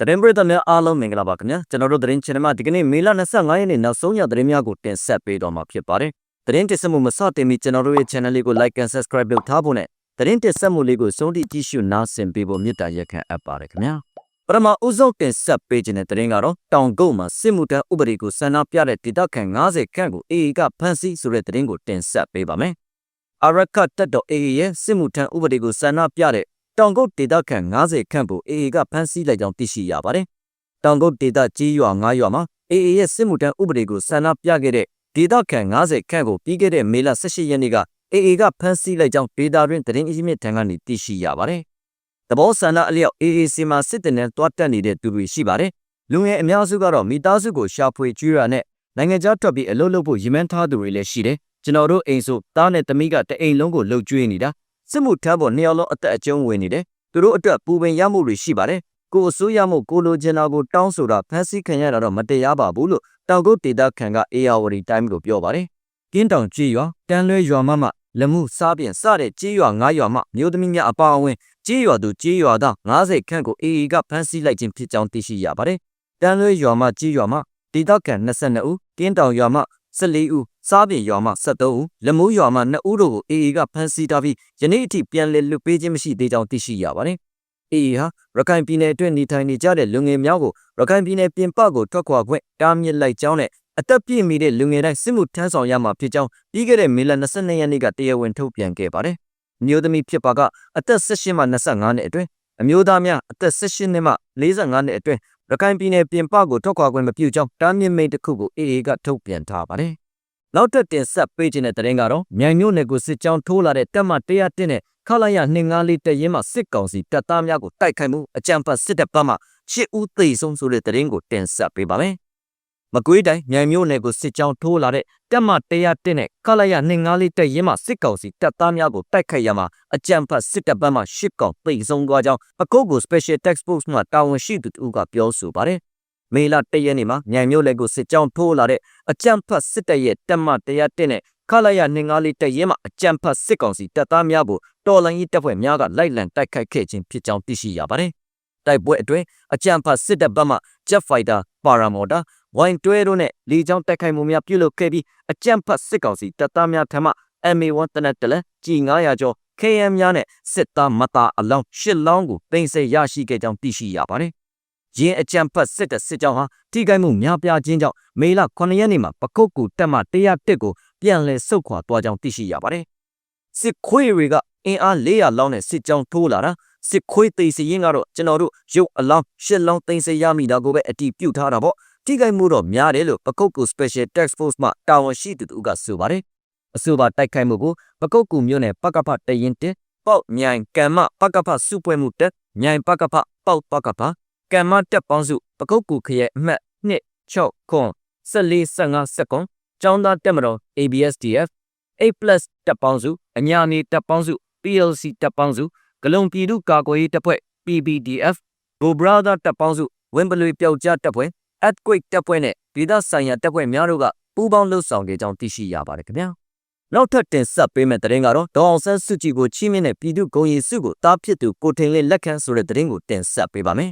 သတင်းပရိသတ်များအားလုံးမင်္ဂလာပါခင်ဗျာကျွန်တော်တို့သတင်း channel မှာဒီကနေ့မေလ25ရက်နေ့နောက်ဆုံးရသတင်းများကိုတင်ဆက်ပေးတော့မှာဖြစ်ပါတယ်သတင်းတင်ဆက်မှုမစတင်မီကျွန်တော်တို့ရဲ့ channel လေးကို like and subscribe လုပ်ထားဖို့နဲ့သတင်းတင်ဆက်မှုလေးကိုစုံတိကြည့်ရှုနားဆင်ပေးဖို့မေတ္တာရက်ခံအပ်ပါတယ်ခင်ဗျာပထမဦးဆုံးတင်ဆက်ပေးခြင်းတဲ့သတင်းကတော့တောင်ကုတ်မှာစစ်မှုထမ်းဥပဒေကိုဆန္ဒပြတဲ့ဒေသခံ90ခန့်ကို AA ကဖမ်းဆီးဆိုတဲ့သတင်းကိုတင်ဆက်ပေးပါမယ်အရကတ်တက်တော် AA ရဲ့စစ်မှုထမ်းဥပဒေကိုဆန္ဒပြတဲ့ တောင်ကုတ်ဒေသခံ90ခန့်ကို AA ကဖမ်းဆီးလိုက်ကြောင်းသိရှိရပါတယ်။တောင်ကုတ်ဒေသကြီးရွာ9ရွာမှာ AA ရဲ့စစ်မှုထမ်းဥပဒေကိုဆန္ဒပြခဲ့တဲ့ဒေသခံ90ခန့်ကိုပြီးခဲ့တဲ့မေလ18ရက်နေ့က AA ကဖမ်းဆီးလိုက်ကြောင်းဒေတာတွင်သတင်းအရင်းမြစ်ထံကနေသိရှိရပါတယ်။တဘောဆန္ဒအလျောက် AA စီမှာစစ်တပ်နဲ့တွားတက်နေတဲ့သူတွေရှိပါတယ်။လူငယ်အများစုကတော့မိသားစုကိုရှာဖွေကျွေးရနဲ့နိုင်ငံခြားထွက်ပြီးအလုပ်လုပ်ဖို့ရည်မှန်းထားသူတွေလည်းရှိတယ်။ကျွန်တော်တို့အိမ်ဆိုသားနဲ့သမီးကတအိမ်လုံးကိုလှုပ်ကျွေးနေတာ စစ်မှုထမ်းဖို့နှစ်ယောက်လုံးအသက်အကျုံးဝင်နေတယ်သူတို့အတွက်ပူပင်ရမှုတွေရှိပါတယ်ကိုအစိုးရမှုကိုလိုချင်တာကိုတောင်းဆိုတာဖန်ဆီးခံရတာတော့မတရားပါဘူးလို့တောင်ကုတ်ဒေသခံက ARD Time ကိုပြောပါတယ်ကင်းတောင်ကြီးရွာတန်လွဲရွာမမလမှုစားပြင်စတဲ့ကြီးရွာ9ရွာမှမြို့သမီးများအပါအဝင်ကြီးရွာသူကြီးရွာသား90ခန့်ကို AA ကဖမ်းဆီးလိုက်ခြင်းဖြစ်ကြောင်းသိရှိရပါတယ်တန်လွဲရွာမကြီးရွာမှဒေသခံ22ဦးကင်းတောင်ရွာမှ 14ဦးစားပြင်ရွာမှ73ဦးလက်မိုးရွာမှ2ဦးတို့ကို AA ကဖမ်းဆီးထားပြီးယနေ့အထိပြန်လည်လွတ်ပေးခြင်းမရှိသေးကြောင်းသိရှိရပါတယ်။ AA ဟာရခိုင်ပြည်နယ်အတွင်းနေထိုင်နေကြတဲ့လူငယ်များကိုရခိုင်ပြည်နယ်ပြင်ပကိုထွက်ခွာခွင့်တားမြစ်လိုက်ကြောင်းနဲ့အသက်ပြည့်မီတဲ့လူငယ်တိုင်းစစ်မှုထမ်းဆောင်ရမှာဖြစ်ကြောင်းပြီးခဲ့တဲ့မေလ22ရက်နေ့ကတရားဝင်ထုတ်ပြန်ခဲ့ပါတယ်။မျိုးသမီးဖြစ်ပါကအသက်18မှ25နှစ်အတွင်းအမျိုးသားများအသက်18နှစ်မှ45နှစ်အတွင်း ရခိုင်ပြည်နယ်ပြင်ပကိုထွက်ခွာခွင့်မပြုကြောင်းတားမြစ်မိန့်တစ်ခုကို AA ကထုတ်ပြန်ထားပါတယ်။နောက်တက်တင်ဆက်ပေးခြင်းတဲ့တရင်ကတော့မြိုင်မြို့နယ်ကိုစစ်ကြောင်းထိုးလာတဲ့တပ်မ100တင်းနဲ့ခလာရ254တရင်မှစစ်ကောင်စီတပ်သားများကိုတိုက်ခိုက်မှုအကြမ်းဖက်စစ်တပ်ဘက်မှ8ဦးသေဆုံးဆိုတဲ့တရင်ကိုတင်ဆက်ပေးပါမယ်။ မကွေးတိုင်းမြိုင်မြို့နယ်ကိုစစ်ကြောင်းထိုးလာတဲ့တပ်မ100တင်းနဲ့ခလာရ254တရင်မှစစ်ကောင်စီတပ်သားများကိုတိုက်ခိုက်ရမှာအကြမ်းဖက်စစ်တပ်ဘက်မှ8ကောင်သေဆုံးသွားကြောင်းပကုတ်ကို Special Task Force မှတာဝန်ရှိသူတို့ကပြောဆိုပါတယ်။မေလ၁ရက်နေ့မှာမြိုင်မြို့နယ်ကိုစစ်ကြောင်းထိုးလာတဲ့အကြမ်းဖက်စစ်တပ်ရဲ့တပ်မ100တင်းနဲ့ခလာရ254တရင်မှအကြမ်းဖက်စစ်ကောင်စီတပ်သားများကိုတော်လိုင်းရေးတပ်ဖွဲ့များကလိုက်လံတိုက်ခိုက်ခဲ့ခြင်းဖြစ်ကြောင်းသိရှိရပါတယ်။ တိုက်ပွဲအတွင်းအကြမ်းဖက်စစ်တပ်ဘက်မှ Jet Fighter, Paramotor ဝိုင်တွဲတို့နဲ့လေကြောင်းတိုက်ခိုက်မှုများပြုလုပ်ခဲ့ပြီးအကြမ်းဖက်စစ်ကောင်စီတပ်သားများထံမှ MA1 တနက်တလက်ကြီး900ကျော် KM များနဲ့စစ်သားမသားအလောင်း၈လောင်းကိုတင်ဆက်ရရှိခဲ့ကြောင်းသိရှိရပါတယ်။ရင်းအကြမ်းဖက်စစ်တပ်စစ်ကြောင်းဟာထိခိုက်မှုများပြားခြင်းကြောင့်မေလ9ရက်နေ့မှာပကုတ်ကူတက်မှ101ကိုပြန်လည်ဆုတ်ခွာသွားကြောင်းသိရှိရပါတယ်။စစ်ခွေးတွေကအင်အား400လောင်းနဲ့စစ်ကြောင်းထိုးလာတာ စစ်ခွေးသိစီရင်ကတော့ကျွန်တော်တို့ရုပ်အလောင်း၈လောင်းတင်ဆက်ရမိတာကိုပဲအတီးပြုတ်ထားတာပေါ့ထိခိုက်မှုတော့များတယ်လို့ပကုတ်ကူ Special Task Force မှတာဝန်ရှိသူတို့ကဆိုပါတယ်အဆိုပါတိုက်ခိုက်မှုကိုပကုတ်ကူမြို့နယ်ပကဖတရင်တက်ပေါ့မြိုင်ကံမပကဖစုပွဲမှုတက်မြိုင်ပကဖပေါ့ပကဖကံမတက်ပေါင်းစုပကုတ်ကူခရဲ့အမှတ်2 6ခွန်14 15စက္ကွန်ကျောင်းသားတက်မတော် ABSDF A+ တက်ပေါင်းစုအညာနေတက်ပေါင်းစု PLC တက်ပေါင်းစု ဂလုံပြည်သူကာကွယ်ရေးတပ်ဖွဲ့ PBDF Go Brother တပ်ပေါင်းစုဝင်းပလွေပျောက်ကြားတပ်ဖွဲ့ earthquake တပ်ဖွဲ့နဲ့ဒေသဆိုင်ရာတပ်ဖွဲ့များတို့ကပူးပေါင်းလှုပ်ဆောင်ခဲ့ကြောင်းသိရှိရပါတယ်ခင်ဗျာနောက်ထပ်တင်ဆက်ပေးမယ့်သတင်းကတော့ဒေါအောင်ဆန်းစုကြည်ကိုချီးမြှင့်တဲ့ပြည်သူ့ဂုဏ်ရည်စုကိုတားဖြစ်သူကိုထင်လင်းလက်ခံဆိုတဲ့သတင်းကိုတင်ဆက်ပေးပါမယ်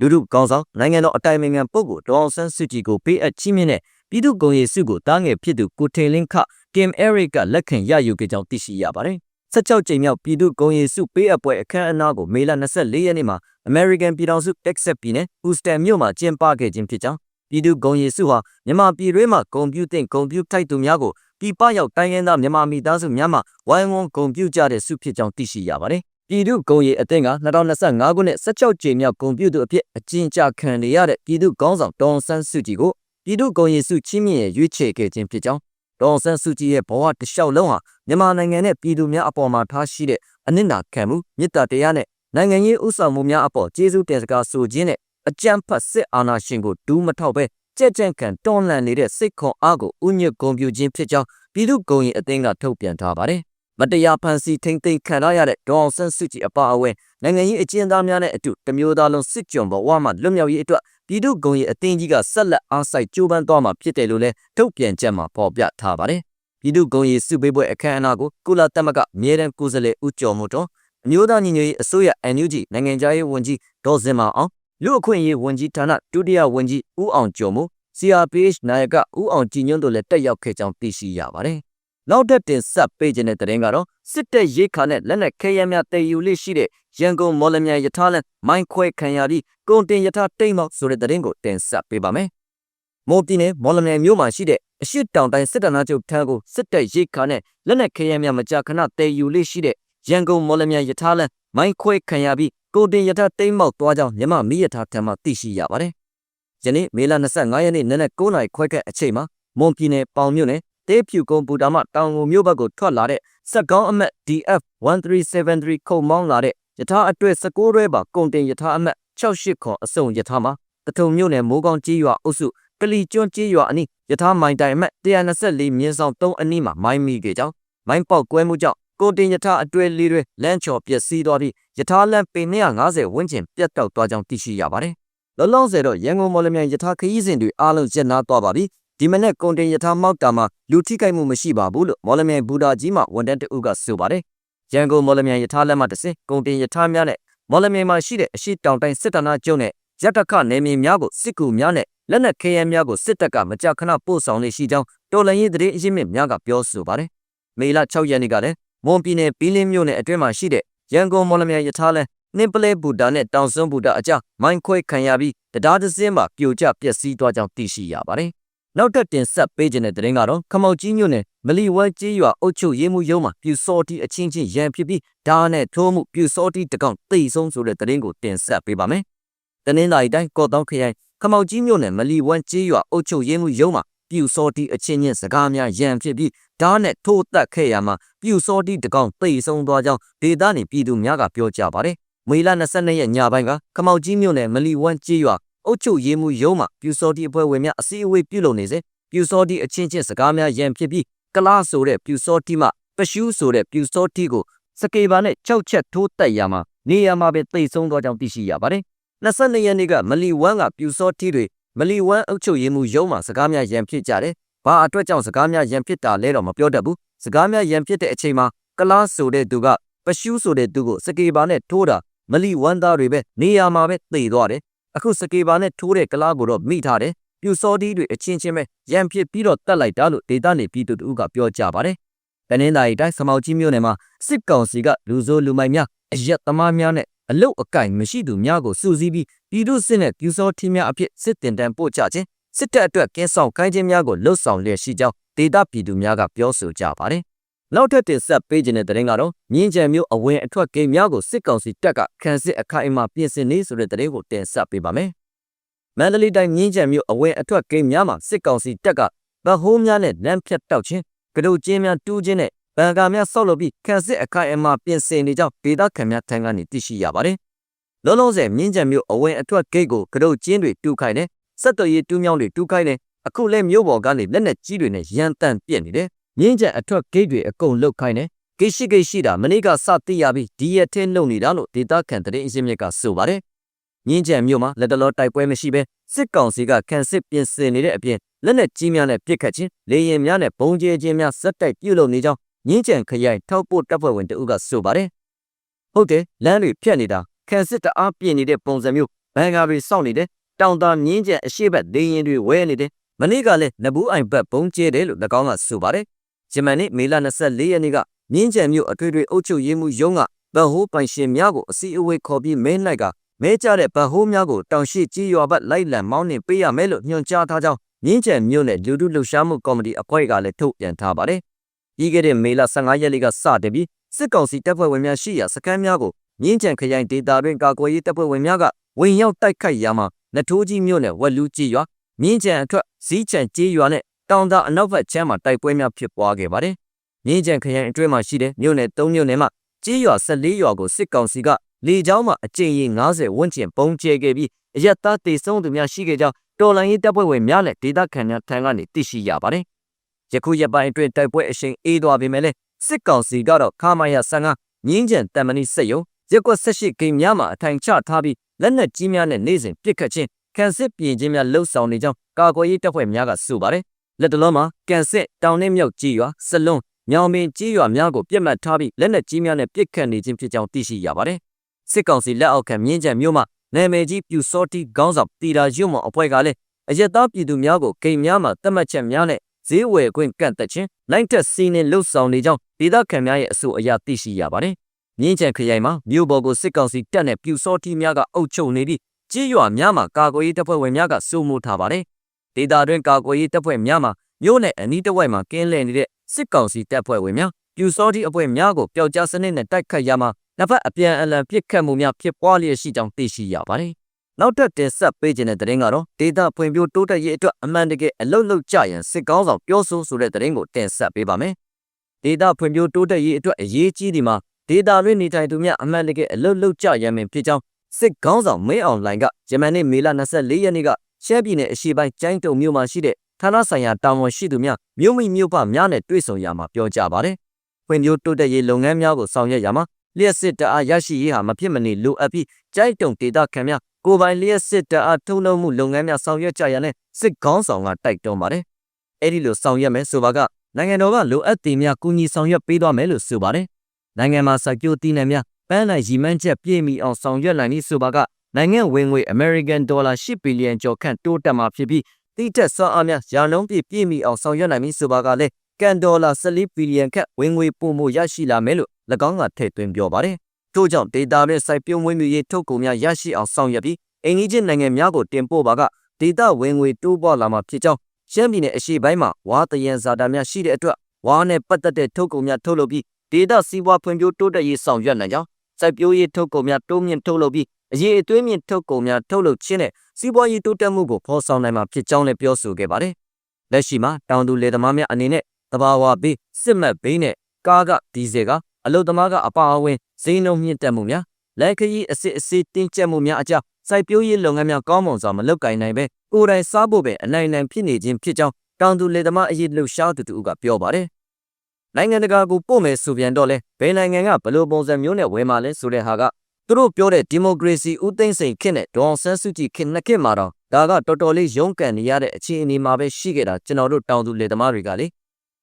လူထုကောင်းဆောင်နိုင်ငံတော်အတိုင်ပင်ခံပုဂ္ဂိုလ်ဒေါအောင်ဆန်းစုကြည်ကိုပေးအပ်ချီးမြှင့်တဲ့ပြည်သူ့ဂုဏ်ရည်စုကိုတားငယ်ဖြစ်သူကိုထင်လင်းခကင်အဲရစ်ကလက်ခံရယူခဲ့ကြောင်းသိရှိရပါတယ် 16ကြိမ်မြောက်ပြည်သူ့ဂုဏ်ရည်စုပေးအပ်ပွဲအခမ်းအနားကိုမေလ24ရက်နေ့မှာ American ပြည်ထောင်စု Texas ပြည်နယ် Houston မြို့မှာကျင်းပခဲ့ခြင်းဖြစ်ကြောင်းပြည်သူ့ဂုဏ်ရည်စုဟာမြန်မာပြည်တွင်းမှာဂုဏ်ပြုသင့်ဂုဏ်ပြုထိုက်သူများကိုပြည်ပရောက်တိုင်းရင်းသားမြန်မာမိသားစုများမှဝိုင်းဝန်းဂုဏ်ပြုကြတဲ့စုဖြစ်ကြောင်းသိရှိရပါတယ်။ပြည်သူ့ဂုဏ်ရည်အသင်းက2025ခုနှစ်16ကြိမ်မြောက်ဂုဏ်ပြုသူအဖြစ်အကျဉ်းချခံရတဲ့ပြည်သူ့ခေါင်းဆောင်ဒေါန်ဆန်းစုကြည်ကိုပြည်သူ့ဂုဏ်ရည်စုချီးမြှင့်ရရွေးချယ်ခဲ့ခြင်းဖြစ်ကြောင်း ဒေါန်ဆန်းစုကြည်ရဲ့ဘဝတစ်လျှောက်လုံးဟာမြန်မာနိုင်ငံနဲ့ပြည်သူများအပေါ်မှာထားရှိတဲ့အနစ်နာခံမှုမေတ္တာတရားနဲ့နိုင်ငံရေးဥဆောင်မှုများအပေါ်ကျေးဇူးတင်စကားဆိုခြင်းနဲ့အကြမ်းဖက်စစ်အာဏာရှင်ကိုဒူးမထောက်ပဲကြက်ကြန့်ခံတွန်းလှန်နေတဲ့စိတ်ခွန်အားကိုဥညွတ်ဂုံပြူခြင်းဖြစ်ကြောင်းပြည်သူ့ဂုံရင်အသင်းကထုတ်ပြန်ထားပါတယ်။မတရားဖန်ဆီးထိမ့်သိမ်းခံရတဲ့ဒေါအောင်ဆန်းစုကြည်အပါအဝင်နိုင်ငံရေးအကျဉ်းသားများနဲ့အတူတမျိုးသားလုံးစစ်ကြုံဘဝမှာလွတ်မြောက်ရေးအတွက် ပြည်သူ့ဂုံရင်အသင်းကြီးကဆက်လက်အားစိုက်ကြိုးပမ်းသွားမှာဖြစ်တယ်လို့လည်းထုတ်ပြန်ချက်မှာဖော်ပြထားပါတယ်။ပြည်သူ့ဂုံရင်စုပေးပွဲအခမ်းအနားကိုကုလသမဂ္ဂအမြဲတမ်းကိုယ်စားလှယ်ဦးကျော်မို့တော်အမျိုးသားညီညွတ်ရေးအစိုးရ NUG နိုင်ငံခြားရေးဝန်ကြီးဒေါ်စင်မာအောင်လူအခွင့်အရေးဝန်ကြီးဌာနဒုတိယဝန်ကြီးဦးအောင်ကျော်မှု CRPH နိုင်ကဦးအောင်ကြည်ညွန့်တို့လည်းတက်ရောက်ခဲ့ကြောင်းသိရှိရပါတယ်။ နောက်တက်တင်ဆက်ပေးခြင်းတဲ့တဲ့ရင်ကတော့စစ်တပ်ရိတ်ခါနဲ့လက်နက်ခဲယမ်းများတည်ယူလိရှိတဲ့ရန်ကုန်မော်လမြိုင်ယထာလန်မိုင်းခွဲခံရပြီးကုန်တင်ယထာတိတ်မောက်ဆိုတဲ့တဲ့ရင်ကိုတင်ဆက်ပေးပါမယ်။မိုးပြည်နယ်မော်လမြိုင်မြို့မှာရှိတဲ့အရှိတောင်တိုင်းစစ်တပ်နာချုပ်ထံကိုစစ်တပ်ရိတ်ခါနဲ့လက်နက်ခဲယမ်းများမကြာခဏတည်ယူလိရှိတဲ့ရန်ကုန်မော်လမြိုင်ယထာလန်မိုင်းခွဲခံရပြီးကိုတင်ယထာတိတ်မောက်သွားကြောင်းမြမမီးယထာထံမှသိရှိရပါတယ်။ယနေ့မေလ25ရက်နေ့နနက်9:00နာရီခွဲခန့်အချိန်မှာမွန်ပြည်နယ်ပေါင်မြို့နယ် တေးဖြူကုန်းပူတာမှတောင်ငူမြို့ဘက်ကိုထွက်လာတဲ့စက်ကောင်းအမတ် DF 1373ခုံမောင်းလာတဲ့ယထာအတွက်16ရဲပါကုန်တင်ယထာအမတ်68ခွန်အစုံယထာမှာတထုံမြို့နယ်မိုးကောင်းကြီးရွာအုပ်စုကလီကျွန်းကြီးရွာအနီးယထာမိုင်တိုင်အမတ်124မြင်းဆောင်3အနီးမှာမိုင်းမိခဲ့ကြောင်းမိုင်းပေါက်ကွဲမှုကြောင့်ကိုတင်ယထာအတွဲလေးတွေလမ်းချော်ပျက်စီးသွားပြီးယထာလမ်းပေ250ဝန်းကျင်ပြတ်တောက်သွားကြောင်းသိရှိရပါတယ်။လောလောဆယ်တော့ရန်ကုန်မော်လမြိုင်ယထာခရီးစဉ်တွေအားလုံးကျက်နာသွားပါပြီ။ ဒီမနေ့ကွန်တင်ယထာမောက်တာမှာလူထိခိုက်မှုမရှိပါဘူးလို့မော်လမြိုင်ဘူတာကြီးမှဝန်တန်းတအုပ်ကဆိုပါတယ်။ရန်ကုန်မော်လမြိုင်ယထာလက်မှတဆင်ကွန်တင်ယထာများနဲ့မော်လမြိုင်မှာရှိတဲ့အရှိတောင်တိုင်းစစ်တပ်နာကျုံနဲ့ရတခနယ်မြေများကိုစစ်ကူများနဲ့လက်နက်ခဲယမ်းများကိုစစ်တပ်ကမကြာခဏပို့ဆောင်နေရှိကြောင်းတော်လှန်ရေးသတင်းအရင်းမြစ်များကပြောဆိုပါတယ်။မေလ6ရက်နေ့ကလည်းမွန်ပြည်နယ်ပြည်လင်းမြို့နယ်အတွင်းမှာရှိတဲ့ရန်ကုန်မော်လမြိုင်ယထာလန်နှင်းပလဲဘူတာနဲ့တောင်စွန်းဘူတာအကြားမိုင်းခွဲခံရပြီးတရားသစင်းမှာပြိုကျပျက်စီးသွားကြောင်းသိရှိရပါတယ်။ နောက်ထပ်တင်ဆက်ပေးခြင်းတဲ့တဲ့ရင်ကတော့ခမောက်ကြီးမြို့နယ်မလီဝဲကြီးရွာအုပ်ချုပ်ရေးမှုရုံးမှာပြူစောတီအချင်းချင်းရန်ဖြစ်ပြီးဓာတ်နဲ့ထိုးမှုပြူစောတီတကောင်တိတ်ဆုံးဆိုတဲ့တဲ့ရင်ကိုတင်ဆက်ပေးပါမယ်။တနင်္လာရီတိုင်းကော့တောင်းခရိုင်ခမောက်ကြီးမြို့နယ်မလီဝဲကြီးရွာအုပ်ချုပ်ရေးမှုရုံးမှာပြူစောတီအချင်းချင်းစကားများရန်ဖြစ်ပြီးဓာတ်နဲ့ထိုးတက်ခဲ့ရမှာပြူစောတီတကောင်တိတ်ဆုံးသွားကြောင်းဒေသနေပြည်သူများကပြောကြပါတယ်။မေလ22ရက်ညပိုင်းကခမောက်ကြီးမြို့နယ်မလီဝမ်ကြီးရွာ အုတ်ချုပ်ရေးမှုရုံးမှာပြူစောတီအဖွဲ့ဝင်များအစည်းအဝေးပြုလုပ်နေစေပြူစောတီအချင်းချင်းစကားများရန်ဖြစ်ပြီးကလားဆိုတဲ့ပြူစောတီမှပရှူးဆိုတဲ့ပြူစောတီကိုစကေဘာနဲ့ကြောက်ချက်ထိုးတက်ရမှာနေရာမှာပဲတိတ်ဆုံးသွားကြောင်းသိရှိရပါတယ်။22ရက်နေ့ကမလီဝမ်ကပြူစောတီတွေမလီဝမ်အုတ်ချုပ်ရေးမှုရုံးမှာစကားများရန်ဖြစ်ကြတယ်။ဘာအတွက်ကြောင့်စကားများရန်ဖြစ်တာလဲတော့မပြောတတ်ဘူး။စကားများရန်ဖြစ်တဲ့အချိန်မှာကလားဆိုတဲ့သူကပရှူးဆိုတဲ့သူကိုစကေဘာနဲ့ထိုးတာမလီဝမ်သားတွေပဲနေရာမှာပဲသေသွားတယ် အခုစကေဘာနဲ့ထိုးတဲ့ကလားကိုတော့မိထားတယ်ပြူစောတီးတွေအချင်းချင်းပဲရံဖြစ်ပြီးတော့တတ်လိုက်တာလို့ဒေတာနေပြည်သူတို့ကပြောကြပါတယ်တနင်္သာရီတိုင်းစမောက်ကြီးမြို့နယ်မှာစစ်ကောင်စီကလူဆိုးလူမိုက်များအရက်သမားများနဲ့အလုတ်အကင်မရှိသူများကိုစုစည်းပြီးပြည်သူစစ်နဲ့ပြူစောထင်းများအဖြစ်စစ်တင်တန်းပို့ချခြင်းစစ်တပ်အတွက်ကင်းဆောင်ခိုင်းခြင်းများကိုလှုပ်ဆောင်လျက်ရှိကြောင်းဒေတာပြည်သူများကပြောဆိုကြပါတယ် နောက်ထပ်တင်ဆက်ပေးခြင်းတဲ့တဲ့ရင်ကတော့မြင်းကြံမျိုးအဝင်အထွက်ဂိမ်းများကိုစစ်ကောင်စီတပ်ကခန်းစစ်အခိုင်အမာပြင်ဆင်နေဆိုတဲ့တဲ့ရင်ကိုတင်ဆက်ပေးပါမယ်။မန္တလေးတိုင်းမြင်းကြံမျိုးအဝင်အထွက်ဂိမ်းများမှာစစ်ကောင်စီတပ်ကဗဟိုးများနဲ့လမ်းဖြတ်တောက်ခြင်းကဒုတ်ကျင်းများတူးခြင်းနဲ့ဗန်ကာများဆောက်လုပ်ပြီးခန်းစစ်အခိုင်အမာပြင်ဆင်နေကြောင်းဒေသခံများထံကနေသိရှိရပါတယ်။လုံးလုံးဆယ်မြင်းကြံမျိုးအဝင်အထွက်ဂိတ်ကိုကဒုတ်ကျင်းတွေတူးခိုင်းတယ်။စက်တော်ရည်တူးမြောင်းတွေတူးခိုင်းတယ်။အခုလဲမျိုးပေါ်ကနေလက်နဲ့ကြီးတွေနဲ့ရန်တန်ပြက်နေတယ်။ မြင်းကျန်အထွက်ဂိတ်တွေအကုန်လုတ်ခိုင်းတယ်ဂိတ်ရှိဂိတ်ရှိတာမနေ့ကစသိရပြီးဒီရက်ထဲလုံနေတာလို့ဒေတာခန်တဲ့အင်းစင်းမြက်ကဆိုပါတယ်မြင်းကျန်မြို့မှာလက်တလောတိုက်ပွဲမရှိဘဲစစ်ကောင်စီကခန်စစ်ပြင်ဆင်နေတဲ့အပြင်လက်နက်ကြီးများနဲ့ပစ်ခတ်ခြင်းလေရင်များနဲ့ဘုံကျဲခြင်းများစက်တိုက်ပြုလုပ်နေကြောင်းမြင်းကျန်ခရိုင်ထောက်ပို့တပ်ဖွဲ့ဝင်တဦးကဆိုပါတယ်ဟုတ်တယ်လမ်းတွေဖြတ်နေတာခန်စစ်တအားပြင်နေတဲ့ပုံစံမျိုးဘန်ကာတွေစောင့်နေတယ်တောင်တာမြင်းကျန်အရှိတ်လေရင်တွေဝဲနေတယ်မနေ့ကလည်းနဘူးအိုင်ဘတ်ဘုံကျဲတယ်လို့၎င်းကဆိုပါတယ် ဂျမန်နေ့မေလ24ရက်နေ့ကမြင်းကြံမြို့အထွေထွေအုပ်ချုပ်ရေးမှူးရုံးကဗဟိုးပိုင်ရှင်များကိုအစည်းအဝေးခေါ်ပြီးမဲလိုက်ကမဲကြတဲ့ဗဟိုးများကိုတောင်ရှိကြီးရွာဘက်လိုက်လံမောင်းနှင်ပေးရမယ်လို့ညွှန်ကြားထားကြောင်းမြင်းကြံမြို့နယ်လူထုလှုပ်ရှားမှုကော်မတီအဖွဲ့ကလည်းထုတ်ပြန်ထားပါတယ်။ပြီးခဲ့တဲ့မေလ15ရက်နေ့ကစတင်ပြီးစစ်ကောင်စီတပ်ဖွဲ့ဝင်များရှိရာစခန်းများကိုမြင်းကြံခရိုင်ဒေသတွင်ကာကွယ်ရေးတပ်ဖွဲ့ဝင်များကဝင်ရောက်တိုက်ခိုက်ရာမှာနထိုးကြီးမြို့နယ်ဝက်လူးကြီးရွာမြင်းကြံအထွက်ဇီးချံကြီးရွာနဲ့ တောင်သာအနောက်ဘက်ချမ်းမှာတိုက်ပွဲများဖြစ်ပွားခဲ့ပါတယ်။မြင်းကြံခရိုင်အတွင်းမှာရှိတဲ့မြို့နယ်၃မြို့နယ်မှာကြီးရွာ14ရွာကိုစစ်ကောင်စီကလေကြောင်းမှာအကြိမ်ရေ90ဝန်းကျင်ပုံကျဲခဲ့ပြီးအရက်သားတေဆုံးသူများရှိခဲ့ကြောင်းတော်လိုင်းရေးတပ်ဖွဲ့ဝင်များနဲ့ဒေသခံများထံကနေသိရှိရပါတယ်။ယခုရက်ပိုင်းအတွင်းတိုက်ပွဲအရှိန်အေးသွားပေမဲ့လည်းစစ်ကောင်စီကတော့ခမာယာ15မြင်းကြံတမန်နီစက်ယုံရက်ကွက်18ဂိမ်းများမှာအထိုင်ချထားပြီးလက်နက်ကြီးများနဲ့နေစဉ်ပစ်ခတ်ခြင်းကန်စစ်ပြင်ခြင်းများလှုပ်ဆောင်နေကြောင်းကာကွယ်ရေးတပ်ဖွဲ့များကဆိုပါတယ် လက်တလုံးမှာကန်စစ်တောင်နှင်းမြောက်ကြီးရွာစလွန်ညောင်ပင်ကြီးရွာများကိုပြစ်မှတ်ထားပြီးလက်နက်ကြီးများနဲ့ပစ်ခတ်နေခြင်းဖြစ်ကြောင်းသိရှိရပါတယ်စစ်ကောင်စီလက်အောက်ခံမြင်းကြံမြို့မှာနာမည်ကြီးပြူစောတိခေါင်းဆောင်တီတာရွတ်မော်အဖွဲ့ကလည်းအရက်သားပြည်သူများကိုဂိမ်းများမှာတတ်မှတ်ချက်များနဲ့ဈေးဝယ်ခွင့်ကန့်သက်ခြင်းလိုက်တက်စီးနှင်းလှုပ်ဆောင်နေကြောင်းဒေသခံများရဲ့အဆိုအရသိရှိရပါတယ်။မြင်းချံခရိုင်မှာမြို့ပေါ်ကိုစစ်ကောင်စီတပ်နဲ့ပြူစောတိများကအုပ်ချုပ်နေပြီးကြေးရွာများမှာကာကွယ်ရေးတပ်ဖွဲ့ဝင်များကစိုးမိုးထားပါတယ်။ ဒေသတွင်းကာကွယ်ရေးတပ်ဖွဲ့များမှာမြို့နယ်အနီးတစ်ဝိုက်မှာကင်းလှည့်နေတဲ့စစ်ကောင်စီတပ်ဖွဲ့ဝင်များပြူစောတိအဖွဲ့များကိုပျောက်ကြားစနစ်နဲ့တိုက်ခတ်ရမှာနှစ်ဖက်အပြန်အလှန်ပစ်ခတ်မှုများဖြစ်ပွားလျက်ရှိကြောင်းသိရှိရပါတယ်။နောက်ထပ်တင်ဆက်ပေးခြင်းတဲ့သတင်းကတော့ဒေတာဖွံ့ဖြိုးတိုးတက်ရေးအတွက်အမှန်တကယ်အလုတ်လုတ်ကြရန်စစ်ကောင်းဆောင်ပြောဆိုဆိုတဲ့သတင်းကိုတင်ဆက်ပေးပါမယ်။ဒေတာဖွံ့ဖြိုးတိုးတက်ရေးအတွက်အရေးကြီးဒီမှာဒေတာတွင်နေထိုင်သူများအမှန်တကယ်အလုတ်လုတ်ကြရန်ပင်ဖြစ်ကြောင်းစစ်ကောင်းဆောင်မင်းအောင်လှိုင်ကဂျမန်နေ့မေလ24ရက်နေ့က ရှမ်းပြည်နယ်အရှေ့ပိုင်းကျိုင်းတုံမြို့မှာရှိတဲ့ဌာနဆိုင်ရာတာဝန်ရှိသူများမြို့မိမြို့ပများနဲ့တွေ့ဆုံရမှာပြောကြပါတယ်။ဖွံ့ဖြိုးတိုးတက်ရေးလုပ်ငန်းများကိုဆောင်ရွက်ရမှာလျှက်စစ်တအားရရှိရေးဟာမဖြစ်မနေလိုအပ်ပြီးကြိုက်တုံဒေတာခံများကိုယ်ပိုင်လျှက်စစ်တအားထုံနှုံမှုလုပ်ငန်းများဆောင်ရွက်ကြရတဲ့စစ်ကောင်းဆောင်ကတိုက်တွန်းပါတယ်။အဲဒီလိုဆောင်ရွက်မယ်ဆိုပါကနိုင်ငံတော်ကလိုအပ်သည်များကူညီဆောင်ရွက်ပေးသွားမယ်လို့ဆိုပါတယ်။နိုင်ငံမှာစိုက်ပျိုးတည်နေများပန်းနိုင်ရီမန်းချက်ပြည့်မီအောင်ဆောင်ရွက်နိုင်ပြီးဆိုပါက နိုင်ငံဝင်ငွေ American Dollar 10ဘီလီယံကျော်ခန့်တိုးတက်မှာဖြစ်ပြီးတိတက်စွမ်းအားများရာနှုန်းပြည့်ပြည့်မီအောင်ဆောင်ရွက်နိုင်ပြီးဆိုပါကလည်းကန်ဒေါ်လာ14ဘီလီယံခန့်ဝင်ငွေပိုမိုရရှိလာမယ်လို့၎င်းကထည့်သွင်းပြောပါတယ်။ထို့ကြောင့်ဒေတာနဲ့စိုက်ပျိုးမွေးမြူရေးထုတ်ကုန်များရရှိအောင်ဆောင်ရွက်ပြီးအိမ်ကြီးချင်းနိုင်ငံများကိုတင်ပို့ပါကဒေတာဝင်ငွေတိုးပွားလာမှာဖြစ်ကြောင်းရှမ်းပြည်နယ်အရှေ့ပိုင်းမှာဝါတယံဇာတာများရှိတဲ့အတွက်ဝါနဲ့ပတ်သက်တဲ့ထုတ်ကုန်များထုတ်လုပ်ပြီးဒေတာစီးပွားဖွံ့ဖြိုးတိုးတက်ရေးဆောင်ရွက်နိုင်ကြောင်းစိုက်ပျိုးရေးထုတ်ကုန်များတိုးမြင့်ထုတ်လုပ်ပြီး အရေးအသွေးမြင့်ထုတ်ကုန်များထုတ်လုပ်ခြင်းနဲ့စီးပွားရေးတိုးတက်မှုကိုဖော်ဆောင်နိုင်မှာဖြစ်ကြောင်းလည်းပြောဆိုခဲ့ပါတယ်။လက်ရှိမှာတောင်သူလယ်သမားများအနေနဲ့တဘာဝဘေးစစ်မှတ်ဘေးနဲ့ကားကဒီဇယ်ကအလုတ်သမားကအပါအဝင်ဈေးနှုန်းမြင့်တက်မှုများလက်ခရီးအစစ်အစေးတင်းကျပ်မှုများအကြောင်းစိုက်ပျိုးရေးလုပ်ငန်းများကောင်းမွန်စွာမလုပ်ကိုင်နိုင်ပဲကိုယ်တိုင်စားဖို့ပဲအနိုင်နိုင်ဖြစ်နေခြင်းဖြစ်ကြောင်းတောင်သူလယ်သမားအရေးလှုပ်ရှားသူတူကပြောပါတယ်။နိုင်ငံတကာကိုပို့မယ်ဆိုပြန်တော့လဲဘယ်နိုင်ငံကဘယ်လိုပုံစံမျိုးနဲ့ဝယ်မှာလဲဆိုတဲ့ဟာက သူတို့ပြောတဲ့ဒီမိုကရေစီဦးသိန်းစိန်ခေတ်နဲ့ဒေါအောင်ဆန်းစုကြည်ခေတ်နှစ်ခေတ်မှာတော့ဒါကတော်တော်လေးရုန်းကန်နေရတဲ့အခြေအနေမှာပဲရှိခဲ့တာကျွန်တော်တို့တောင်သူလယ်သမားတွေကလေ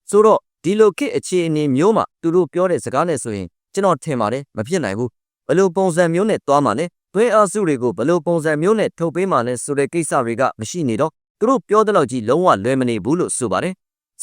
ဆိုတော့ဒီလိုခေတ်အခြေအနေမျိုးမှာသူတို့ပြောတဲ့စကားနဲ့ဆိုရင်ကျွန်တော်ထင်ပါတယ်မဖြစ်နိုင်ဘူးဘယ်လိုပုံစံမျိုးနဲ့သွားမှာလဲသွေးအားစုတွေကိုဘယ်လိုပုံစံမျိုးနဲ့ထုတ်ပေးမှာလဲဆိုတဲ့ကိစ္စတွေကမရှိနေတော့သူတို့ပြောတဲ့လောက်ကြီးလုံးဝလွယ်မနေဘူးလို့ဆိုပါတယ်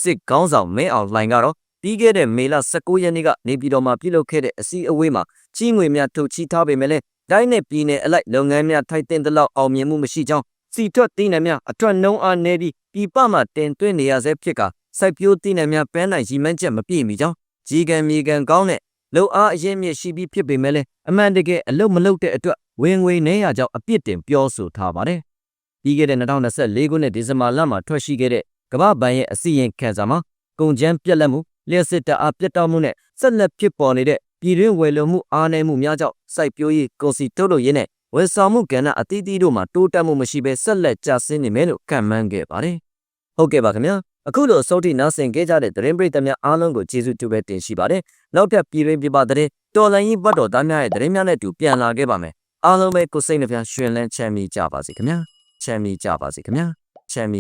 စစ်ကောင်းဆောင်မင်းအောင်လှိုင်ကတော့ ပြီးခဲ့တဲ့မေလ19ရက်နေ့ကနေပြည်တော်မှာပြုလုပ်ခဲ့တဲ့အစည်းအဝေးမှာကြီးငွေများထုတ်ချီထားပေမဲ့လည်းတိုင်းနဲ့ပြည်နယ်အလိုက်လုပ်ငန်းများထိုက်တင်သလောက်အောင်မြင်မှုမရှိကြောင်းစီထွက်သိနေများအထွတ်နှုံးအားနေပြီးပြည်ပမှတင်သွင်းနေရဆဲဖြစ်ကစိုက်ပျိုးသိနေများပန်းနိုင်ရီမန်းချက်မပြည့်မီကြောင်းကြီးကံမြေကံကောင်းတဲ့လုံအားအရင်မြင့်ရှိပြီးဖြစ်ပေမဲ့လည်းအမှန်တကယ်အလုတ်မလုတ်တဲ့အတွက်ဝင်ငွေနေရကြောင်းအပြစ်တင်ပြောဆိုထားပါတယ်။ပြီးခဲ့တဲ့2024ခုနှစ်ဒီဇင်ဘာလမှာထွက်ရှိခဲ့တဲ့ကမ္ဘာ့ဘဏ်ရဲ့အစည်းအဝေးခန်းစာမှာကုန်ကျန်းပြက်လက်မှု လျှက်စစ်တအားပြတ်တောက်မှုနဲ့ဆက်လက်ဖြစ်ပေါ်နေတဲ့ပြည်တွင်းဝယ်လုံမှုအားနည်းမှုများကြောင့်စိုက်ပျိုးရေးကုန်စည်ထုတ်လုပ်ရေးနဲ့ဝယ်ဆောင်မှုကဏ္ဍအသီးသီးတို့မှာတိုးတက်မှုမရှိဘဲဆက်လက်ကျဆင်းနေမယ်လို့ကန့်မှန်းခဲ့ပါတယ်။ဟုတ်ကဲ့ပါခင်ဗျာ။အခုလိုအစိုးရနားဆင်ခဲ့ကြတဲ့သတင်းပရိသတ်များအားလုံးကိုကျေးဇူးတူပဲတင်ရှိပါတယ်။နောက်ထပ်ပြည်တွင်းပြပသတင်းတော်လိုင်းရင်ဘတ်တော်သားများရဲ့သတင်းများနဲ့အတူပြန်လာခဲ့ပါမယ်။အားလုံးပဲကိုယ်စိတ်နှပြရှင်လန်းချမ်းမြေကြပါစေခင်ဗျာ။ချမ်းမြေကြပါစေခင်ဗျာ။ချမ်းမြေ